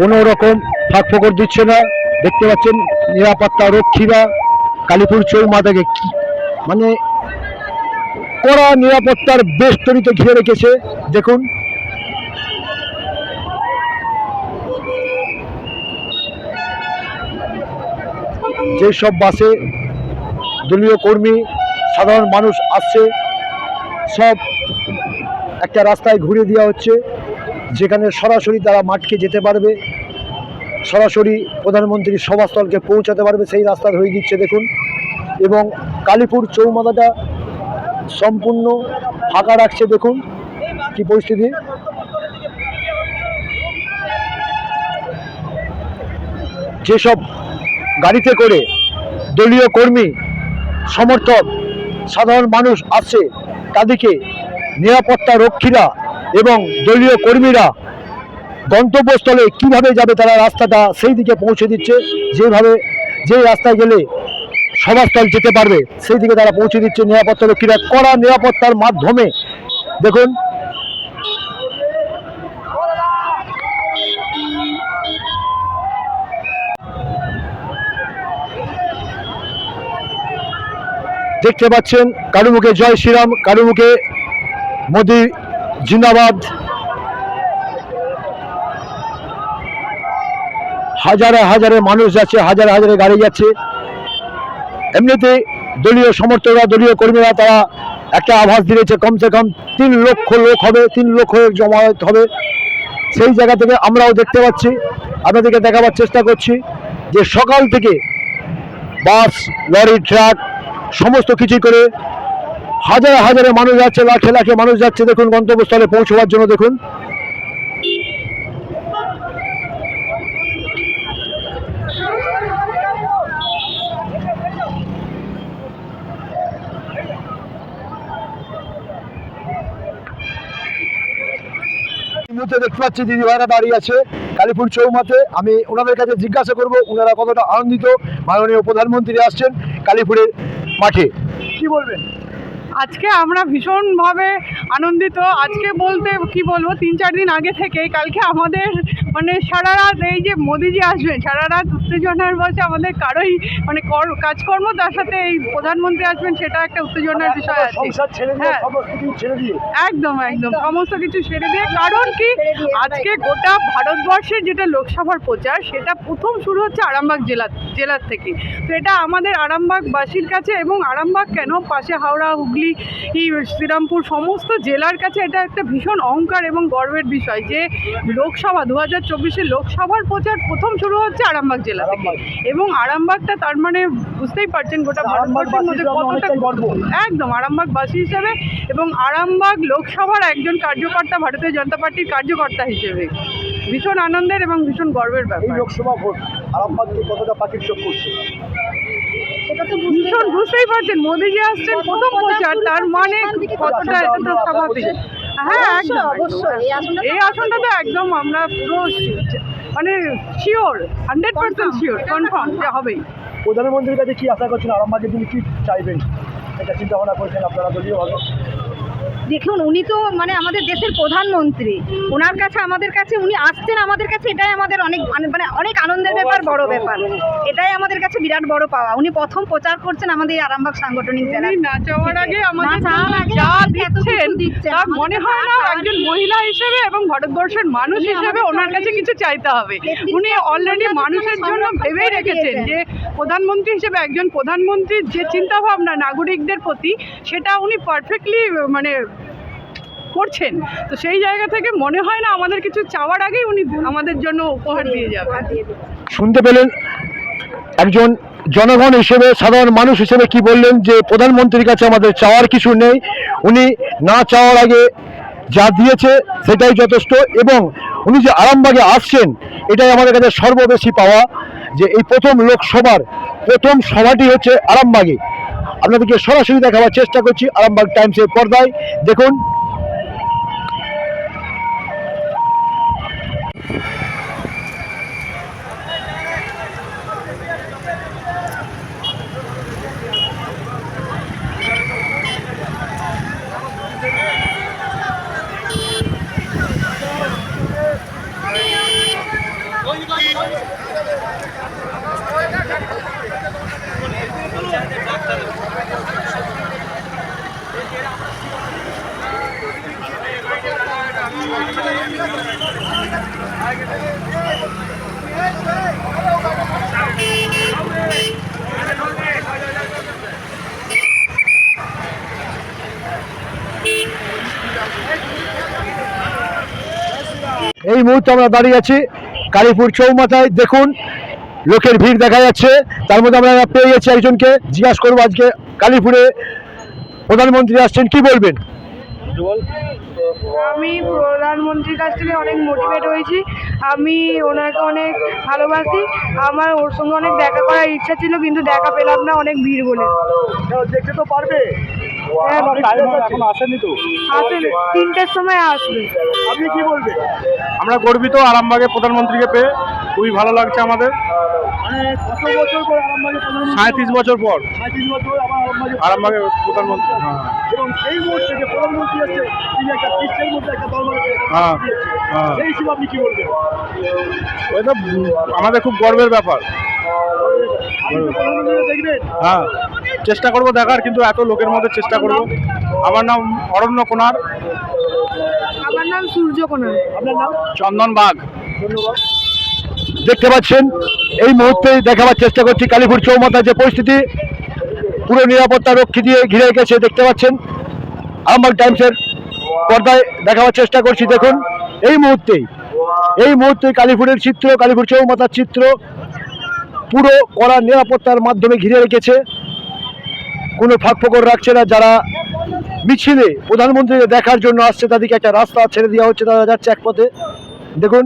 কোনো রকম ফাঁক ফোকর দিচ্ছে না। দেখতে পাচ্ছেন নিরাপত্তা রক্ষীরা কালীপুর চৌমাতাকে মানে কড়া নিরাপত্তার বেষ্টনীতে ঘিরে রেখেছে। দেখুন। যেসব বাসে দলীয় কর্মী, সাধারণ মানুষ আসছে, সব একটা রাস্তায় ঘুরে দেওয়া হচ্ছে। যেখানে সরাসরি তারা মাঠকে যেতে পারবে, সরাসরি প্রধানমন্ত্রীর সভাস্থলকে পৌঁছাতে পারবে, সেই রাস্তা হয়ে দিচ্ছে দেখুন। এবং কালীপুর চৌমাথাটা সম্পূর্ণ ফাঁকা রাখছে দেখুন, কি পরিস্থিতি। যেসব গাড়িতে করে দলীয় কর্মী, সমর্থক, সাধারণ মানুষ আসছে, তাদেরকে নিরাপত্তা রক্ষীরা এবং দলীয় কর্মীরা গন্তব্যস্থলে কীভাবে যাবে তারা রাস্তাটা সেই দিকে পৌঁছে দিচ্ছে। যেভাবে যে রাস্তায় গেলে সভাস্থল যেতে পারবে, সেই দিকে তারা পৌঁছে দিচ্ছে নিরাপত্তা রক্ষীরা। কড়া নিরাপত্তার মাধ্যমে দেখুন, দেখতে পাচ্ছেন কারু মুখে জয় শ্রীরাম কারু মুখে মোদি জিন্দাবাদ। হাজারে হাজারে মানুষ যাচ্ছে, হাজারে হাজারে গাড়ি যাচ্ছে। এমনিতে দলীয় সমর্থকরা, দলীয় কর্মীরা তারা একটা আভাস দিয়েছে, কমসে কম তিন লক্ষ লোক হবে, তিন লক্ষ জমায়েত হবে। সেই জায়গা থেকে আমরাও দেখতে পাচ্ছি, আপনাদেরকে দেখাবার চেষ্টা করছি যে সকাল থেকে বাস, লরি, ট্রাক, সমস্ত কিছু করে হাজারে হাজারে মানুষ যাচ্ছে, লাখে লাখে মানুষ যাচ্ছে। দেখুন, গন্তব্যস্থলে পৌঁছবার জন্য দেখুন। দেখতে পাচ্ছি দিদি ভাইরা দাঁড়িয়ে আছে কালীপুর চৌমাতে আমি ওনাদের কাছে জিজ্ঞাসা করব, ওনারা কতটা আনন্দিত। মাননীয় প্রধানমন্ত্রী আসছেন কালীপুরের মাঠে। কি বলবেন? আজকে আমরা ভীষণভাবে আনন্দিত। আজকে বলতে কি বলব, তিন চার দিন আগে থেকে কালকে আমাদের মানে সারা রাত এই যে মোদিজি আসবেন সারা রাত উত্তেজনার বলছে আমাদের কারোই মানে কর- কাজকর্ম তার সাথে এই প্রধানমন্ত্রী আসবেন সেটা একটা উত্তেজনার বিষয় আছে। হ্যাঁ। ছেড়ে একদম একদম। সমস্ত কিছু সেরে দিয়ে কারণ কি? আজকে গোটা ভারতবর্ষের যেটা লোকসভার প্রচার সেটা প্রথম শুরু হচ্ছে আরামবাগ জেলা জেলার থেকে। তো এটা আমাদের আরামবাগবাসীর কাছে এবং আরামবাগ কেন পাশে হাওড়া হুগলি শ্রীরামপুর সমস্ত জেলার কাছে এটা একটা ভীষণ অহংকার এবং গর্বের বিষয় যে লোকসভা দু হাজার চব্বিশে লোকসভার প্রচার প্রথম শুরু হচ্ছে আরামবাগ জেলা থেকে। এবং আরামবাগটা তার মানে বুঝতেই পারছেন গোটা ভারতবর্ষের মধ্যে কতটা গর্ব। একদম আরামবাগবাসী হিসেবে এবং আরামবাগ লোকসভার একজন কার্যকর্তা ভারতীয় জনতা পার্টির কার্যকর্তা হিসেবে। ভীষণ আনন্দের এবং ভীষণ গর্বের ব্যাপার। লোকসভা ভোট আরামবাগকে কতটা পাখির চোখ করছে ভীষণ বুঝতেই পারছেন মোদিজি আসছেন প্রথম প্রচার তার মানে কতটা এটা তো স্বাভাবিক? হ্যাঁ একদম অবশ্যই। এই আসনটা তো একদম আমরা পুরো মানে sure hundred percent sure confirm যে হবেই। প্রধানমন্ত্রীর কাছে কি আশা করছেন? আরামবাগের তিনি কি চাইবেন এটা চিন্তা ভাবনা করছেন আপনারা দলীয়ভাবে। দেখুন উনি তো মানে আমাদের দেশের প্রধানমন্ত্রী। ওনার কাছে আমাদের কাছে উনি আসছেন আমাদের কাছে এটাই আমাদের অনেক মানে অনেক আনন্দের ব্যাপার বড় ব্যাপার। এটাই আমাদের কাছে বিরাট বড় পাওয়া। উনি প্রথম প্রচার করছেন আমাদের এই আরামবাগ সাংগঠনিক জেলার না চাওয়ার আগে আমাদের যা দিচ্ছেন মনে হয় না একজন মহিলা হিসেবে এবং ভারতবর্ষের মানুষ হিসেবে ওনার কাছে কিছু চাইতে হবে। উনি অলরেডি মানুষের জন্য ভেবেই রেখেছেন যে প্রধানমন্ত্রী হিসেবে একজন প্রধানমন্ত্রীর যে চিন্তা ভাবনা নাগরিকদের প্রতি সেটা উনি পারফেক্টলি মানে করছেন। তো সেই জায়গা থেকে মনে হয় না আমাদের কিছু চাওয়ার আগেই উনি আমাদের জন্য উপহার দিয়ে যাবেন। শুনতে পেলেন একজন জনগণ হিসেবে সাধারণ মানুষ হিসেবে কি বললেন যে প্রধানমন্ত্রীর কাছে আমাদের চাওয়ার কিছু নেই। উনি না চাওয়ার আগে যা দিয়েছে সেটাই যথেষ্ট এবং উনি যে আরামবাগে আসছেন এটাই আমাদের কাছে সর্ববেশি পাওয়া যে এই প্রথম লোকসভার প্রথম সভাটি হচ্ছে আরামবাগে। আপনাদেরকে সরাসরি দেখাবার চেষ্টা করছি আরামবাগ টাইমসের পর্দায়। দেখুন এই মুহূর্তে আমরা দাঁড়িয়ে আছি কালীপুর চৌমাথায়। দেখুন, লোকের ভিড় দেখা যাচ্ছে। তার মধ্যে আমরা পেয়ে গেছি একজনকে জিজ্ঞাসা করব আজকে কালীপুরে প্রধানমন্ত্রী আসছেন। কি বলবেন? আমি প্রধানমন্ত্রীর কাছ থেকে অনেক মোটিভেট হয়েছি। আমি ওনাকে অনেক ভালোবাসি। আমার ওর সঙ্গে অনেক দেখা করার ইচ্ছা ছিল কিন্তু দেখা পেলাম না অনেক ভিড় বলে। দেখতে তো পারবে। হ্যাঁ, এখন আসেনি তো? আসেন। তিনটের সময় আসবে। আপনি কি বলবেন? আমরা গর্বিত আরামবাগে প্রধানমন্ত্রীকে পেয়ে। খুবই ভালো লাগছে আমাদের। মানে বছর পর আরামবাগে প্রধানমন্ত্রী সাঁত্রিশ বছর পর। সাঁত্রিশ বছর আবার আরামবাগে আরামবাগে প্রধানমন্ত্রী হ্যাঁ। এবং এই মুহূর্তে যে প্রধানমন্ত্রী আছে তিনি একটা বিশ্বের মধ্যে একটা দলমাকে হ্যাঁ, হ্যাঁ। সেই হিসেবে আপনি কি বলবেন? এটা আমাদের খুব গর্বের ব্যাপার। হ্যাঁ চেষ্টা করব দেখার কিন্তু এত লোকের মধ্যে চেষ্টা করব। আমার নাম অরণ্য কোনার আমার নাম সূর্যকোনা আপনার নাম? চন্দন বাগ ধন্যবাদ। দেখতে পাচ্ছেন, এই মুহূর্তে দেখাবার চেষ্টা করছি কালীপুর চৌমাথার যে পরিস্থিতি, পুরো নিরাপত্তা রক্ষী দিয়ে ঘিরে গেছে দেখতে পাচ্ছেন। আরামবাগ টাইমসের পর্দায় দেখাবার চেষ্টা করছি, দেখুন। এই মুহূর্তেই এই মুহূর্তে কালীপুরের চিত্র, কালীপুর চৌমাথার চিত্র পুরো কড়া নিরাপত্তার মাধ্যমে ঘিরে রেখেছে। কোনো ফাঁক ফোকর রাখছে না, যারা মিছিলে প্রধানমন্ত্রীকে দেখার জন্য আসছে, তাদেরকে একটা রাস্তা ছেড়ে দেওয়া হচ্ছে, তারা যাচ্ছে এক পথে। দেখুন